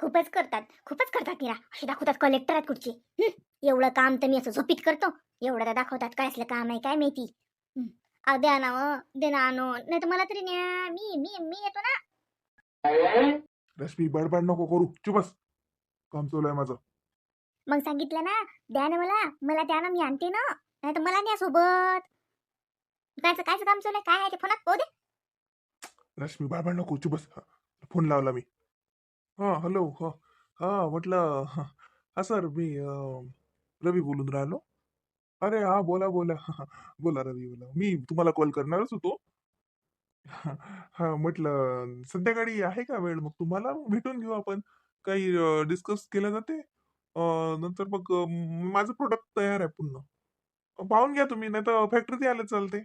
खूपच करतात खूपच करतात मीरा. अशी दाखवतात कलेक्टर आहेत कुठची. हं, एवढं काम तर मी असं झोपीत करतो. एवढं तर दाखवतात काय असलं काम आहे काय माहिती. हं, अहो द्या ना व, दे ना आणून नाही तर मला तरी न्या मी मी मी येतो ना. रश्मी बडबड नको करू. चुपस काम चालू आहे माझं. मग सांगितलं ना द्या ना मला मला द्या ना मी आणते ना. नाही तर मला न्या सोबत. कायचं कायचं काम चालू आहे काय आहे ते फोनात पाहू दे. रश्मी बडबड नको चुपस फोन लावला मी. हां हॅलो हां हां म्हटलं हां सर मी रवी बोलून राहिलो. अरे हां बोला बोला बोला रवी बोला. मी तुम्हाला कॉल करणारच होतो. हां म्हटलं संध्याकाळी आहे का वेळ? मग तुम्हाला मग भेटून घेऊ आपण. काही डिस्कस केलं जाते नंतर मग माझं प्रोडक्ट तयार आहे पुन्हा पाहून घ्या तुम्ही नाही तर फॅक्टरीत आलं चालते.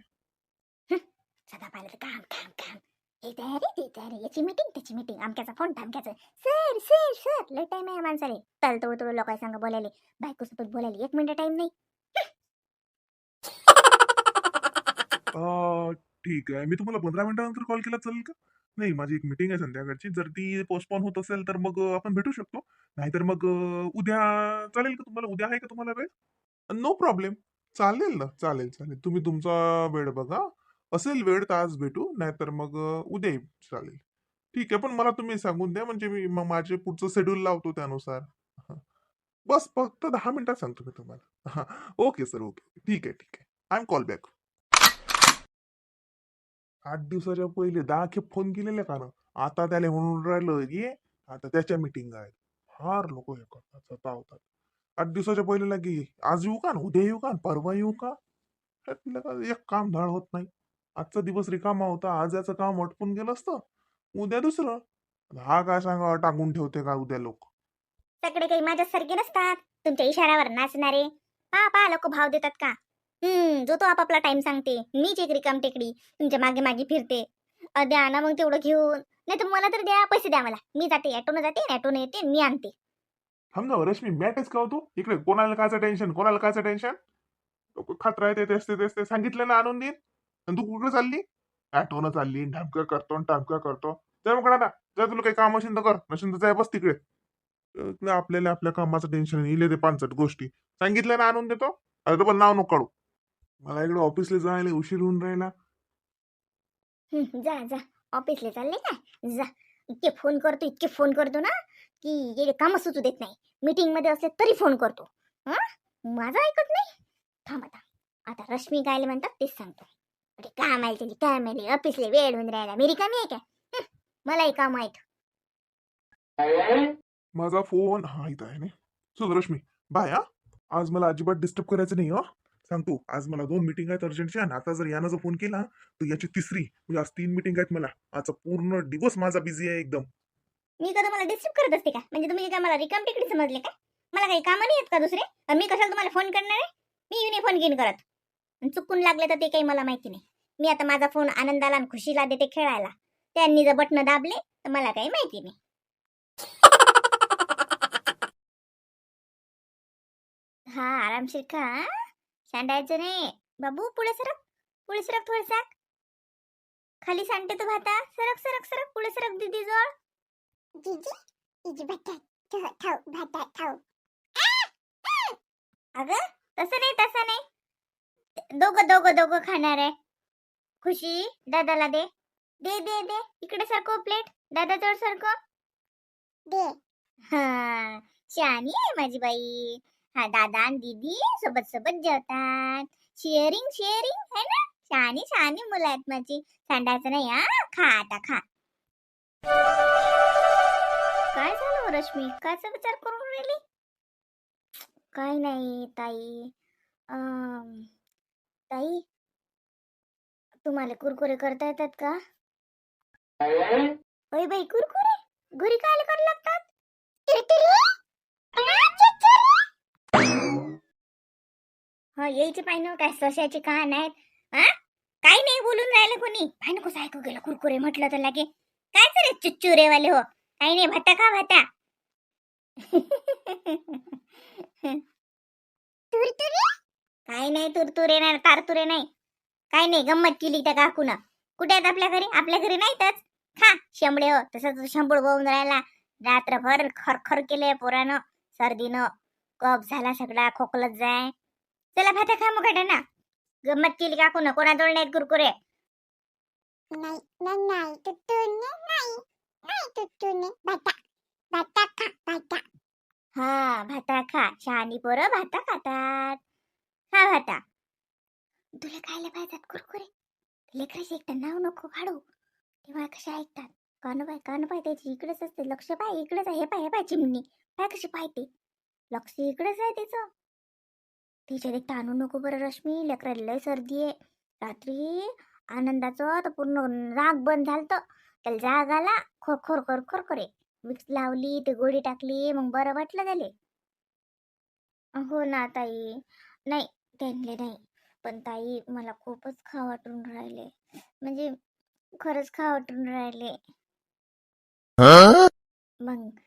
सदा पाहिलं तर काम काम काम. हे तयारी ते तयारी याची मीटिंग त्याची मीटिंग आमक्याचा फोन थांबक्याचं. सर सर सर लय टाइम आहे या माणसाले. तल तोड तोड लोकांना सांगा बोलायले. बायकोसोबत बोलायला. एक मिनिट टाइम नाही. अं, ठीक आहे. मी तुम्हाला पंधरा मिनिटानंतर कॉल केला चालेल का? नाही माझी एक मीटिंग आहे संध्याकाळची. जर ती पोस्टपोन होत असेल तर मग आपण भेटू शकतो. नाहीतर मग उद्या चालेल का तुम्हाला? उद्या आहे का तुम्हाला वेळ? नो प्रॉब्लेम चालेल ना. चालेल चालेल. तुम्ही तुमचा वेळ बघा. असेल वेळ तर आज भेटू नाहीतर मग उद्या चालेल. ठीक आहे पण मला तुम्ही सांगून द्या म्हणजे मी मग माझे पुढचं शेड्यूल लावतो त्यानुसार. बस फक्त दहा मिनिटात सांगतो मी तुम्हाला. Okay sir okay. ठीक आहे ठीक आहे. आय एम कॉल बॅक आठ दिवसाच्या पहिले दहा खेप फोन केलेले का ना? आता त्याला म्हणून राहिलं ये आता त्याच्या मिटिंग आहेत फार लोक हे करतात सतावतात. आठ दिवसाच्या पहिले लागे ये. आज येऊ का? उद्या येऊ का? परवा येऊ का? का एक काम धाड होत नाही. आजचा दिवस रिकामा होता आज याचं काम अटपून गेलं असतं. उद्या दुसरं. हा काय सांगा टाकून ठेवते का उद्या लोक. सगळे काही माझ्यासारखे नसतात. तुमच्या इशाऱ्यावर नाचणारे. पा पा लोक भाव देतात का? हम्म जो तो आपापला टाइम सांगते. मीच एक रिकाम टेकडी. तुमच्या मागे मागे फिरते. अ, द्या ना मग तेवढं घेऊन. नाही तर मला तर द्या पैसे द्या मला. मी जाते ॲटोनं जाते ॲटोनं येते मी आणते. थांब ना रश्मी मॅटच का होतो इकडे कोणाला कायचं टेन्शन कोणाला कायचं टेन्शन लोक खात राहते तेच ते तेच ते सांगितलं ना आणून देईन. आणि तू कुठे चालली? ॲटोनं चालली. ढामक्या करतो आणि करतो. जर मग ना जर तुला काही काम असेल तर कर. नसेल तर जाय बस तिकडे. आपल्याला आपल्या कामाचं टेन्शन इले ते पानसट गोष्टी. सांगितलं ना आणून देतो. अरे पण नाव नको काढू. मला इकडे ऑफिसला जायला उशीर होऊन राहिला. जा जा. ऑफिसला चालले काय? जा. इतके फोन करतो इतके फोन करतो ना की गेले काम सुचू देत नाही. मीटिंगमध्ये असले तरी फोन करतो. हा? माझं ऐकत नाही? थांब आता. आता रश्मी काय म्हणतात तेच सांगतो. अरे काम आहे त्याची काम आहे ऑफिसला वेळ होऊन राहिला. मी रिकामी आहे काय हं, मलाही काम आहेत. माझा फोन हा इथं आहे ना चल रश्मी बाय हा. आज मला अजिबात डिस्टर्ब करायचं नाही हा. सांगतो आज मला दोन मिटिंग आहेत अर्जंटच्या आणि आता जर यानं जर फोन केला तर याची तिसरी म्हणजे आज तीन मिटिंग आहेत मला. आजचा पूर्ण दिवस माझा बिझी आहे एकदम. मी कधी मला डिस्टर्ब करत असते का? म्हणजे तुम्ही काय मला रिकाम टिकडी समजले का? मला काही कामं नाही आहेत का दुसरे? मी कशाला तुम्हाला फोन करणार आहे? मी येऊन फोन घेऊन करत चुकून लागले तर ते काही मला माहिती नाही. मी आता माझा फोन आनंदाला आणि खुशीला देते खेळायला. त्यांनी जर बटणं दाबले तर मला काही माहिती नाही. हा आरामशीर खा? सांडायचं नाही. बाबू पुढे सरक पुढे सरक थोडसा. खाली सांडते तो भाता. सरक सरक सरक पुढे सरक दीदी जवळ. जीजी भाता खाऊ खाऊ भाता खाऊ अगं तसं नाही तसं नाही. दोघं दोघं दोघं खाणार आहे. खुशी? दादाला दे. दे दे दे. इकडे सरको प्लेट दादा जवळ सरको दे. हा. शहाणी आहे माझी बाई. हा दादा आणि दीदी सोबत सोबत जेवतात. शेअरिंग शेअरिंग है ना? शहाणी शहाणी मुलं आहेत माझी. सांडायचं नाही हा? खा आता खा. काय झालं हो रश्मी? कायचा विचार करून राहिली? काय नाही ताई. ताई तुम्हाला कुरकुरे करता येतात का? ओय बाई कुरकुरे? घरी काय करायला लागतात? हा यायचे पाहिजे काय सशाचे कान आहेत. हा? काही नाही बोलून राहिलं कोणी. पाहिजे कसं ऐकू गेलं कुरकुरे म्हटलं तर लागे. काय रे चुच्चुरे वाले हो? काही नाही भाता खा भाता. तुरतुरे? काही नाही तुरतुरे नाही तारतुरे नाही काही नाही गंमत केली त्या काकून. कुठे आहेत आपल्या घरी? आपल्या घरी नाहीतच. खा शेंबडे हो. तसं तो शंभूळ बघून राहिला. रात्रभर खरखर केले पोरानं सर्दीनं. कफ झाला सगळा खोकलत जाय. चला भाता खा मग ना गंमत केली काकू ना कोणाजवळ नाहीत कुरकुरे. नाही नाही नाही तुटून नाही नाही तुटून भाता भाता खा भाता हा भाता खा. शहाणी पोरं भाता खातात. खा भाता तुला खायला पाहिजेत कुरकुरे? लेकराचे एकटा नाव नको काढू. तेव्हा कशा ऐकतात? कान पाय कान पाय त्याची इकडेच असते. लक्ष पाय इकडेच आहे. हे पाय हे पाय चिमणी. पाय कशी पाहते? लक्ष इकडेच आहे तिचं तिच्या एकटा आणू नको बरं रश्मी. लेकराला लय सर्दी आहे. रात्री आनंदाचं तर पूर्ण राग बंद झालं त्याला जाग आला. खोर खोर खोर खोर करे मिक्स लावली ते गोळी टाकली. मग बरं वाटलं त्याले. हो ना ताई. नाही त्यांनी नाही. पण ताई मला खूपच खा वाटून राहिले. म्हणजे खरंच खा वाटून राहिले. मग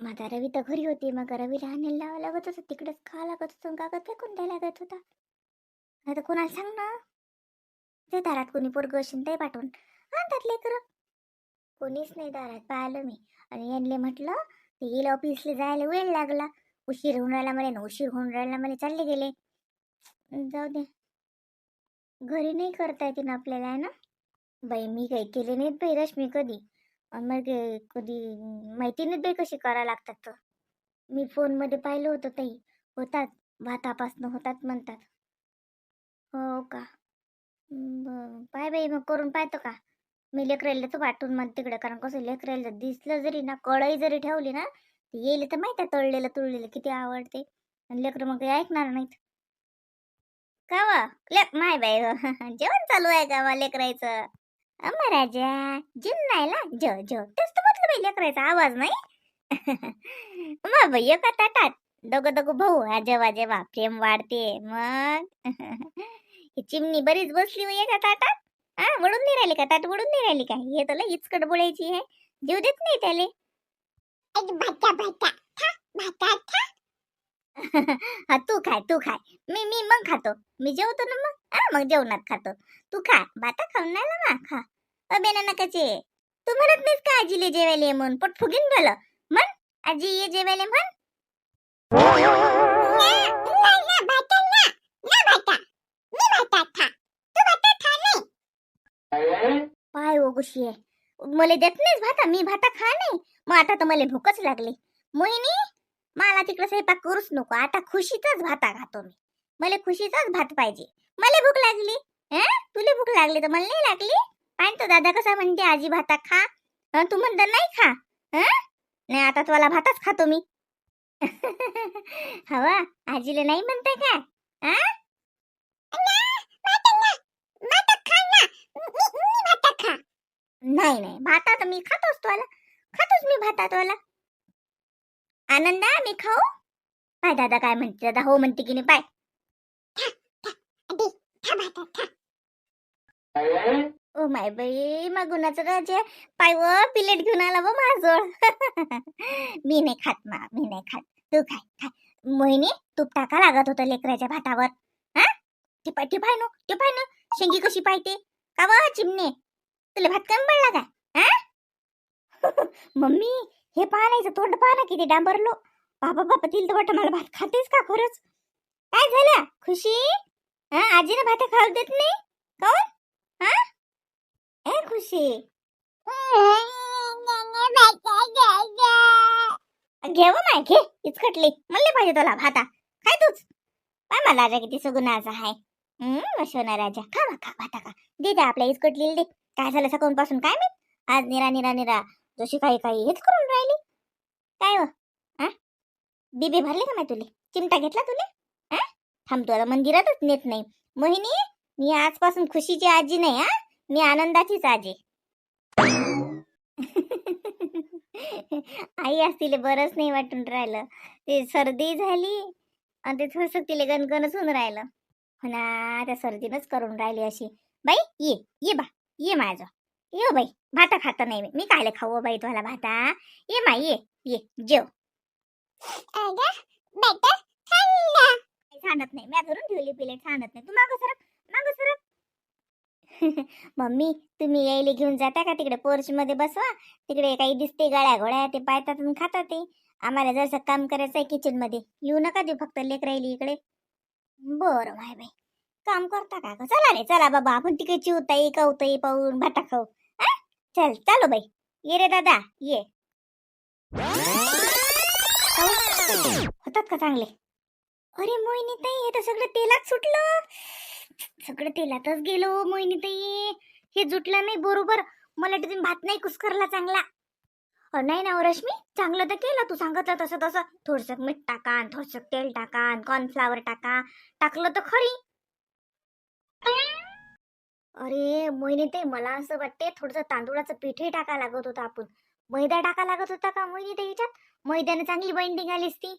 माझा रवी तर घरी होती. मग रवीला आणायला लावा लागत होतं. तिकडेच खा लागत होतं कागद फेकून द्यायला लागत होता. नाही तर कोणाला सांग ना. ते दारात कोणी पोरग असेल ते पाठवून. आणतात लेकरं. कोणीच नाही दारात पाहिलं मी. आणि यांनी म्हटलं ते गेले ऑफिसला जायला वेळ लागला. उशीर होऊन राहिला म्हणे ना उशीर होऊन राहिला म्हणे. चालले गेले. जाऊ दे. घरी नाही करता येते ना आपल्याला आहे ना? बाई मी काही केले नाहीत बाई रश्मी कधी. मग कधी माहिती नाहीत बाई कशी करा लागतात तर. मी फोनमध्ये पाहिलं होतं ताई होतात भातापासनं होतात म्हणतात. हो का? पाय बाई मग करून पाहतो का? मी लेकरायला तर वाटून मग तिकडे कारण कसं लेकरायला दिसलं जरी ना कळई जरी ठेवली ना ते येईल तर माहिती आहे तळलेलं तुळलेलं किती आवडते. आणि लेकरं मग काही ऐकणार नाहीत. का लेक माय बाई जेवण चालू आहे का लेकरायचं. अम्मा राजा जिन नाही ना जो जो. तेच तर म्हटलं बाई लेकरायचा आवाज नाही. मग बाई एका ताटात. दोघं दोघं भाऊ जेव्हा जेवा प्रेम वाढते मग? ही चिमणी बरीच बसली हो एका ताटात. हा वडून नाही राहिली का? ताट वडून नाही राहिली का? हे तुला इचकट बोलायची आहे जीव देत नाही त्याले. एक भाता भाता खा भाता हा तू खाय तू खाय. मी मी मग खातो. मी जेवतो ना मग. हा मग जेवणात खातो. तू खा. बाता खाऊन नाही ना खा. अबे ना नकाचे तू म्हणत नाहीस का आजीले जेवायला ये म्हणून? पोट फुगीन गेलं म्हण. आजी ये जेवायला म्हण. ना ना मी पाय ओ गुशी आहे. मला देत नाहीस भाता. मी भाता खा नाही. मग आता तर मला भूकच लागली. मोहिनी मला तिकडे स्वयंपाक करूच नको. आता खुशीचाच भाता खातो मी. मला खुशीचाच भात पाहिजे. मला भूक लागली? तुले तुला भूक लागली तर मला नाही लागली? पाहिजे तो दादा कसा म्हणते आजी भाता खा. तू म्हणता नाही खा. नाही आता तुला भातच खातो मी. हवा आजीला नाही म्हणताय काय हं? भाता ना भाता खा ना मी खा नाही नाही भातात मी खातोच तुला खातोच मी भातात वाला. आनंदा मी खाऊ? पाय दादा काय म्हणते? दादा हो म्हणते की नाही पाय. ओ माय बाई मागुनाचं राजे पाय व पिलेट घेऊन आला व माझजवळ मी नाही खात मा मी नाही खात. तू खाय खाय. मोहिनी तूप टाका लागत होतं लेकराच्या भातावर. हा? ते पाय ते पाय नो ते पाय नो. शेंगी कशी पाहिते? का व चिमणे? तुला भात कमी पडला का हा? मम्मी हे पाहायचं तोंड पाहा ना किती डांबरलो. बाबा बाबा तिला तर वाटतं मला भात खातेस का खरंच? काय झालं? खुशी? हा आजीनं भात खाऊ देत नाही? काऊन हा? ए खुशी. घेव माय घे. इचकटली. म्हणले पाहिजे तुला भाता. काय तूच. काय मला राजा किती सुगुणाचा आहे. हम्म सोना राजा. खा खा भाता खा. दे दे आपल्या इचकटलेली दे. काय झालं सकाळून पासून काय मी आज निरा निरा निरा. जशी काही काही हेच करून राहिली? काय हो? व हा बिबे भरले का माय तुले? चिमटा घेतला तुले? हा थांबतो आता मंदिरातच नेत नाही. मोहिनी मी आजपासून खुशीची आजी नाही हा? मी आनंदाचीच आजी. आई असतील बरंच नाही वाटून राहिलं. ते सर्दी झाली आणि ते थोडस तिला गणगणच होऊन राहिलं. हो ना त्या सर्दीनच करून राहिली अशी. बाई ये ये बा ये माझं. ये बाई भाता खाता नाही मी. कायले खाऊ बाई तुला भाता. ये माई ये ये जेव. सांगत नाही. मी धरून ठेवली प्लेट सांगत नाही. तू मागं सरक मागं सरक. मम्मी तुम्ही यायले घेऊन जाता का? तिकडे पोर्च मध्ये बसवा. तिकडे काही दिसते गळ्या गोळ्या ते पायतात खातात ते. आम्हाला जसं काम करायचं आहे किचनमध्ये. येऊ नका देऊ फक्त लेक राहिली इकडे. बरं माय बाई काम करता का गं? चला रे चला बाबा. आपण तिकडे चिवताई कवताई पाहून भाटा खाऊ? चल चालो बाई. ये रे दादा ये. होतात का चांगले? अरे मोहिनी ताई हे तर सगळं तेलात सुटलं. सगळं तेलातच गेलो मोहिनी ताई हे जुटलं नाही बरोबर. मला तुम्ही भात नाही कुस्करला चांगला. अ, नाही ना रश्मी? चांगलं तर केलं तू सांगितलं तसं तसं. थोडंसं मीठ टाका थोडस थोडंसं तेल टाका कॉर्नफ्लावर टाका. टाकलं तर खरी. अरे मोहिनी ते मला असं वाटते थोडंसं तांदूळाचं पीठही टाका लागत होतं आपण. मैदा टाका लागत होता का मोहिनी ते ह्याच्यात मैद्याने चांगली बाइंडिंग आलीस ती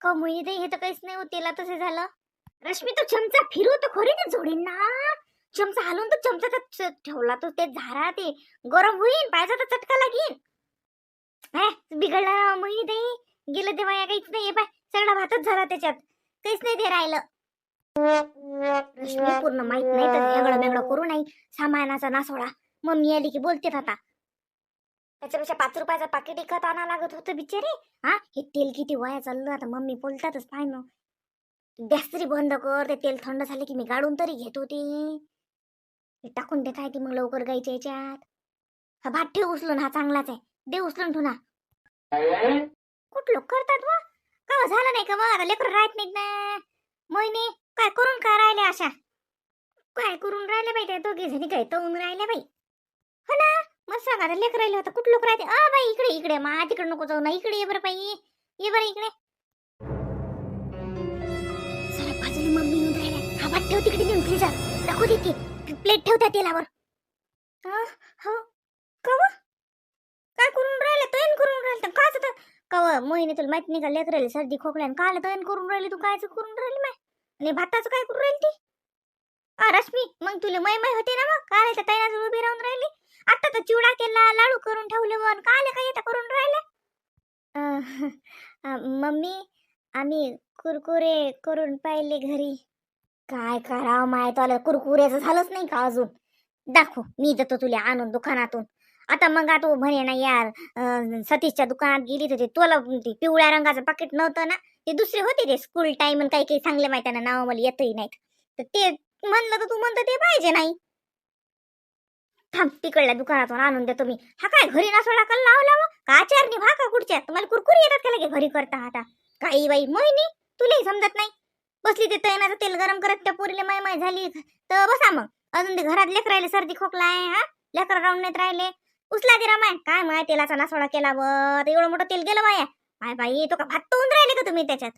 का मोहिनी ते हे तर काहीच नाही होत तेला तसे झालं. रश्मी तो चमचा फिरू तर खरी ना जोडीन. ना चमचा हलवून तर चमचा तर ठेवला तो ते झारा ते गरम होईन पायचा तर चटका लागेल. बिघडला मोहिनी ताई. गेलं तेव्हा या काहीच नाही पाय सगळा भातच झाला त्याच्यात. काहीच नाही ते राहिलं. रश्मी पूर्ण माहीत नाही तर वेगळं वेगळं करू नाही. सामानाचा नासोळा. मम्मी आली की बोलते आता. त्याच्यापेक्षा पाच रुपयाचं पाकिट विकत आणा लागत होतं बिचारे. हा? हे तेल किती वाया चाललं? आता मम्मी बोलतातच पाय ना. गॅस तरी बंद कर. ते तेल थंड झाले की मी गाडून तरी घेत होती. हे टाकून देत आहे ती मग लवकर गायच्या याच्यात. हा भात ठेव उचलून. हा चांगलाच आहे. दे उचलून ठेवू ना कुठलं करतात व? का झालं नाही का मग आता लेकर राहत नाहीत ना. मोहिनी काय करून काय राहिले अशा? काय करून राहिले बाई त्या दोघी जणी? काय तळून राहिल्या बाई. हो ना मग सांग आता लेकर राहिले होता कुठं लोक राहते? अ बाई इकडे इकडे. मा तिकडे नको जाऊ ना इकडे ये बरं बाई. ये बरं इकडे. बाजूला मम्मी येऊन राहिल्या. हा भात ठेव तिकडे नेऊन फ्रीजर दाखवू देते. प्लेट ठेव त्या तेलावर. हा हो. कव? काय करून राहिले? तयन करून राहिले काच तर. कव? मोहिनी तुला माहीत नाही का लेकर राहिले सर्दी खोकल्यान. काल तयन करून राहिली तू कायच करून राहिली माय? आणि भाताचं काय करू राहिली ती? आ रश्मी मग तुला मय मय होते ना मग? काल त्या तैनाच उभी राहून राहिली. आता तर चिवडा केला लाडू करून ठेवले मग काल काय येता करून राहिले? मम्मी आम्ही कुरकुरे करून पाहिले घरी. काय करावं माय तुला कुरकुऱ्याचं झालंच नाही का अजून? दाखव मी देतो तुला आणून दुकानातून. आता मग आता म्हणे ना यार सतीशच्या दुकानात गेली तर ते तुला पिवळ्या रंगाचं पाकिट नव्हतं ना? ते दुसरे होते ते स्कूल टाइम आणि काही काही चांगले माहिती ना नाव मला येतही नाहीत. तर ते म्हणलं तर तू म्हणतं ते पाहिजे नाही. थांब तिकडल्या दुकानातून आणून देतो मी. हा काय घरी ना सोडा कल लावला मग का चारणी भा का कुठच्या तुम्हाला कुरकुरी येतात का लगे घरी करता आता? काही बाई मोहिनी तुलाही समजत नाही. बसली ते तैनाचं तेल गरम करत त्या पोरीला माय माय झाली. तर बसा मग. अजून ते घरात लेकर राहिले सर्दी खोकला आहे हा? लेकर राहून नाहीत राहिले. उचला दे माय काय माय तेलाचा नासोडा केला व एवढं मोठं तेल गेलं माया माय बाई तो का भात तोंड राहिले का तुम्ही त्याच्यात?